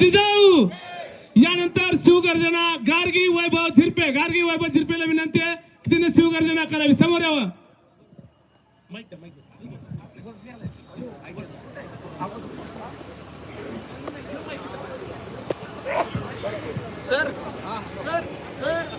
जिजाऊ! यानंतर शिवगर्जना गार्गी वैभव झिरपे. गार्गी वैभव झिरपेला विनंती आहे तिने शिवगर्जना करावी. समोर यावं. Sir sir. Sir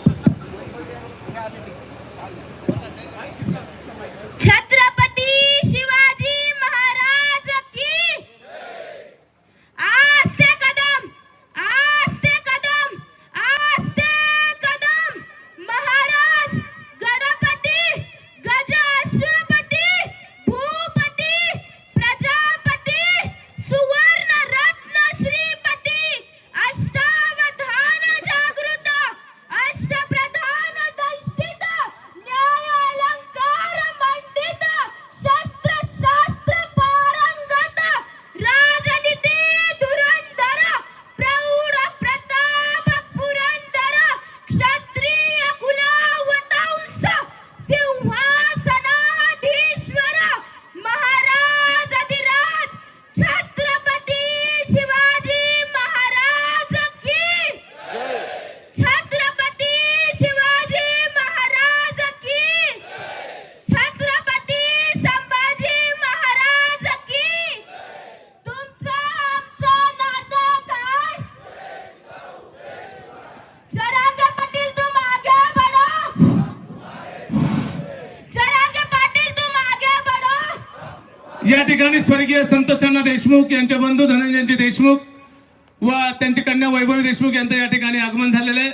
Yeah! या ठिकाणी स्वर्गीय संतोषांना देशमुख यांचे बंधू धनंजयजी देशमुख व त्यांची कन्या वैभवी देशमुख यांचं या ठिकाणी आगमन झालेलं आहे.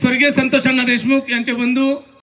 स्वर्गीय संतोषांना देशमुख यांचे बंधू